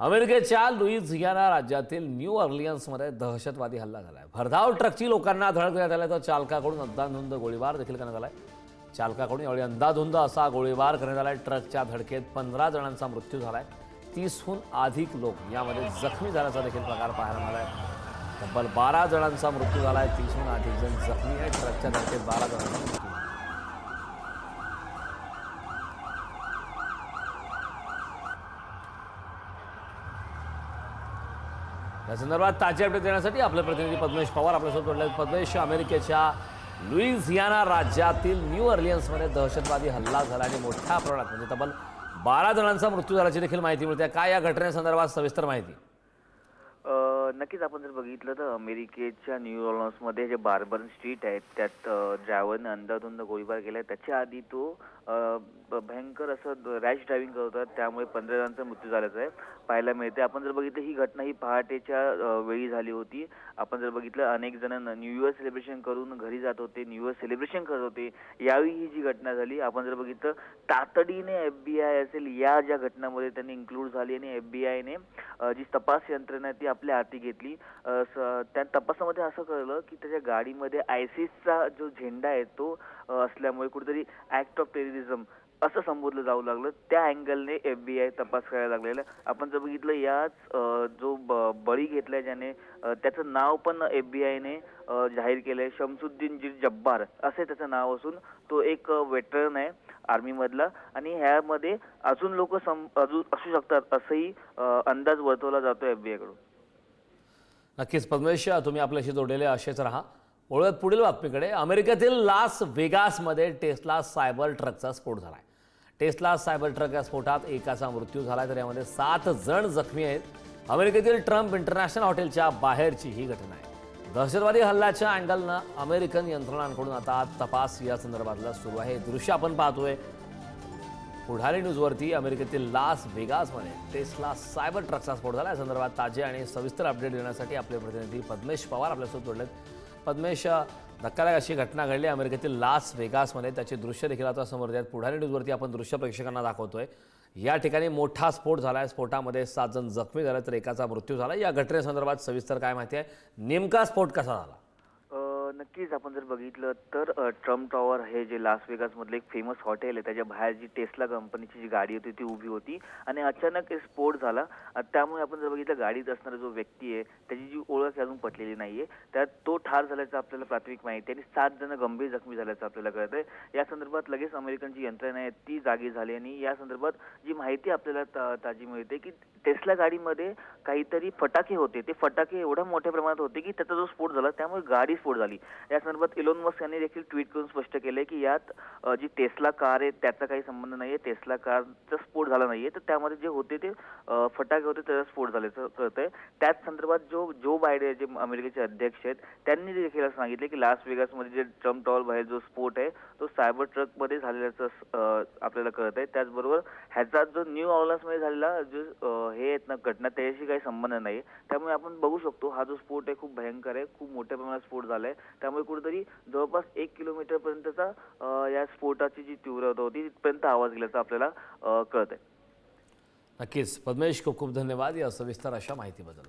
अमेरिकेच्या लुईझियाना राज्यातील न्यू ऑर्लियन्समध्ये दहशतवादी हल्ला झाला आहे भरधाव ट्रकची लोकांना धडक देण्यात आल्या तर चालकाकडून अंदाधुंद गोळीबार देखील करण्यात आलाय. चालकाकडून यावेळी अंदाधुंद असा गोळीबार करण्यात आला आहे ट्रकच्या धडकेत पंधरा जणांचा मृत्यू झाला आहे तीसहून अधिक लोक यामध्ये जखमी झाल्याचा देखील प्रकार पाहायला आहे तब्बल बारा जणांचा मृत्यू झाला आहे तीसहून अधिक जण जखमी आहे ट्रकच्या धडकेत बारा जणांचा मृत्यू या संदर्भात ताजी अपडेट देण्यासाठी आपले प्रतिनिधी पद्मेश पवार आपल्यासोबत जोडले पद्मेश अमेरिकेच्या लुईझियाना राज्यातील न्यू ऑर्लियन्समध्ये दहशतवादी हल्ला झाला आणि मोठ्या प्रमाणात म्हणजे तब्बल बारा जणांचा मृत्यू झाल्याची देखील माहिती मिळते. काय या घटनेसंदर्भात सविस्तर माहिती? नक्कीच आपण जर बघितलं तर अमेरिकेच्या न्यू मध्ये जे बार्बन स्ट्रीट आहे त्यात ड्रायव्हरने अंधाधुंद गोळीबार केलाय त्याच्या आधी तो भयंकर असं रॅश ड्रायव्हिंग करत होता त्यामुळे पंधरा जणांचा मृत्यू झाल्याचा आहे. पाहायला मिळते आपण जर बघितलं ही घटना ही पहाटेच्या वेळी झाली होती. आपण जर बघितलं अनेक जण न्यू इयर सेलिब्रेशन करून घरी जात होते न्यू इयर सेलिब्रेशन करत होते यावेळी ही जी घटना झाली आपण जर बघितलं तातडीने एफ बी आय असेल या ज्या घटनामध्ये त्यांनी इन्क्लूड झाली आणि एफ बी आयने जी तपास यंत्रणा ती आपल्या हाती घेतली. त्या तपासामध्ये असं कळलं की त्याच्या गाडीमध्ये आयसिसचा जो झेंडा आहे तो असल्यामुळे कुठेतरी ऍक्ट ऑफ टेररिझम असं संबोधलं जाऊ लागलं. त्या अँगलने एफबीआय तपास करायला लागलेला. आपण जर बघितलं याच जो ब- बळी घेतलाय ज्याने त्याचं नाव पण एफबीआयने जाहीर केलंय. शमसुद्दीन जी जब्बार असे त्याचं नाव असून तो एक वेटरन आहे आर्मी मधला. आणि ह्यामध्ये अजून लोक सम अजून असू शकतात असंही अंदाज वर्तवला जातो एफबीआयकडून. नक्कीच. पद्मेश तुम्ही आपल्याशी जोडलेले असेच राहा. ओळख पुढील बातमीकडे. अमेरिकेतील लास वेगासमध्ये टेस्ला सायबर ट्रकचा स्फोट झाला आहे टेस्ला सायबर ट्रक या स्फोटात एकाचा मृत्यू झालाय तर यामध्ये सात जण जखमी आहेत. अमेरिकेतील ट्रम्प इंटरनॅशनल हॉटेलच्या बाहेरची ही घटना आहे. दहशतवादी हल्ल्याच्या अँगलनं अमेरिकन यंत्रणांकडून आता तपास या संदर्भातला सुरू आहे. दृश्य आपण पाहतोय पुढारी न्यूजवरती अमेरिकेतील लास व्हेगासमध्ये टेस्ला सायबर ट्रकचा स्फोट झाला. या संदर्भात ताजे आणि सविस्तर अपडेट देण्यासाठी आपले प्रतिनिधी पद्मेश पवार आपल्यासोबत जोडलेत. पद्मेश धक्कादायक अशी घटना घडली अमेरिकेतील लास व्हेगासमध्ये त्याचे दृश्य देखील आता समोर आहेत पुढारी न्यूजवरती आपण दृश्य प्रेक्षकांना दाखवतोय. या ठिकाणी मोठा स्फोट झाला आहे. स्फोटामध्ये सात जण जखमी झाले तर एकाचा मृत्यू झाला. या घटनेसंदर्भात सविस्तर काय माहिती आहे? नेमका स्फोट कसा झाला? नक्कीच आपण जर बघितलं तर ट्रम्प टॉवर हे जे लास वेगास मधलं एक फेमस हॉटेल आहे त्याच्या बाहेर जी टेस्ला कंपनीची जी गाडी होती ती उभी होती आणि अचानक एक स्फोट झाला. त्यामुळे आपण जर बघितलं गाडीत असणारा जो व्यक्ती आहे त्याची जी ओळख अजून पटलेली नाहीये. त्यात तो ठार झाल्याचं आपल्याला प्राथमिक माहिती आहे आणि सात जण गंभीर जखमी झाल्याचं आपल्याला कळत आहे या संदर्भात लगेच अमेरिकनची यंत्रणा आहे ती जागी झाली आणि या संदर्भात जी माहिती आपल्याला ताजी मिळते की टेस्ला गाडीमध्ये काहीतरी फटाके होते. ते फटाके एवढ्या मोठ्या प्रमाणात होते की त्याचा जो स्फोट झाला त्यामुळे गाडी स्फोट झाली. या संदर्भात इलोन मस्क यांनी देखील ट्विट करून स्पष्ट केलंय की यात जी टेस्ला कार आहे त्याचा काही संबंध नाहीये. टेस्ला कारचा स्फोट झाला नाहीये. तर त्यामध्ये जे होते ते फटाके होते त्याचा स्फोट झाल्याचं कळतंय. त्याच संदर्भात जो जो बायडे जे अमेरिकेचे अध्यक्ष आहेत त्यांनी देखील सांगितले की लास वेगासमध्ये जे ट्रम्प टॉल बाहेर जो स्फोट आहे तो सायबर ट्रकमध्ये झालेल्याचं आपल्याला कळत आहे त्याचबरोबर ह्याचा जो न्यू ऑर्लन्समध्ये झालेला जो हे आहेत ना घटना त्याच्याशी काही संबंध नाही त्यामुळे आपण बघू शकतो हा जो स्फोट आहे खूप भयंकर आहे खूप मोठ्या प्रमाणात स्फोट झालाय. त्यामुळे कुठेतरी जवळपास एक किलोमीटर पर्यंतचा या स्फोटाची जी तीव्रता होती तिथपर्यंत आवाज गेल्याचा आपल्याला कळत आहे नक्कीच. पद्मेश खूप खूप धन्यवाद. या सविस्तर अशा माहितीबद्दल.